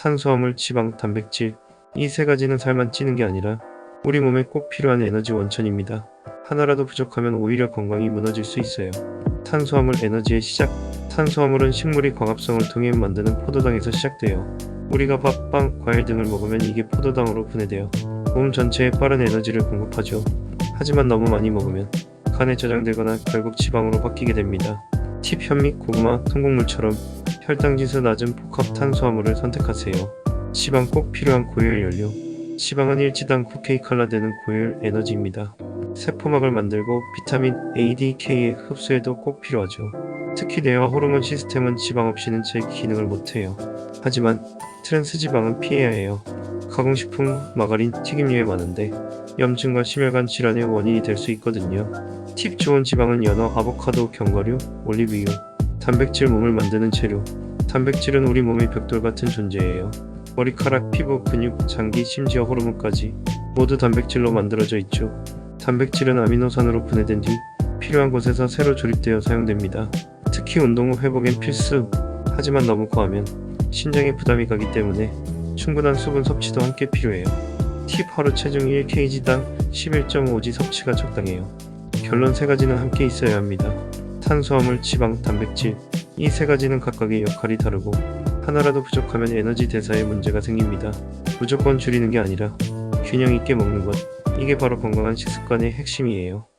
탄수화물, 지방, 단백질 이 세 가지는 살만 찌는 게 아니라 우리 몸에 꼭 필요한 에너지 원천입니다. 하나라도 부족하면 오히려 건강이 무너질 수 있어요. 탄수화물 에너지의 시작 탄수화물은 식물이 광합성을 통해 만드는 포도당에서 시작돼요. 우리가 밥, 빵, 과일 등을 먹으면 이게 포도당으로 분해되어 몸 전체에 빠른 에너지를 공급하죠. 하지만 너무 많이 먹으면 간에 저장되거나 결국 지방으로 바뀌게 됩니다. 팁 현미, 고구마, 통곡물처럼 혈당 지수 낮은 복합 탄수화물을 선택하세요. 지방 꼭 필요한 고효율 연료. 지방은 일지당 9K 칼라 되는 고효율 에너지입니다. 세포막을 만들고 비타민 A, D, K의 흡수에도 꼭 필요하죠. 특히 뇌와 호르몬 시스템은 지방 없이는 제 기능을 못해요. 하지만 트랜스 지방은 피해야 해요. 가공식품, 마가린, 튀김류에 많은데 염증과 심혈관 질환의 원인이 될 수 있거든요. 팁 좋은 지방은 연어, 아보카도, 견과류, 올리브유, 단백질 몸을 만드는 재료. 단백질은 우리 몸의 벽돌 같은 존재예요. 머리카락, 피부, 근육, 장기, 심지어 호르몬까지 모두 단백질로 만들어져 있죠. 단백질은 아미노산으로 분해된 뒤 필요한 곳에서 새로 조립되어 사용됩니다. 특히 운동 후 회복엔 필수. 하지만 너무 과하면 신장에 부담이 가기 때문에 충분한 수분 섭취도 함께 필요해요. 팁 하루 체중 1kg당 11.5g 섭취가 적당해요. 결론 세 가지는 함께 있어야 합니다. 탄수화물, 지방, 단백질 이 세 가지는 각각의 역할이 다르고 하나라도 부족하면 에너지 대사에 문제가 생깁니다. 무조건 줄이는 게 아니라 균형 있게 먹는 것 이게 바로 건강한 식습관의 핵심이에요.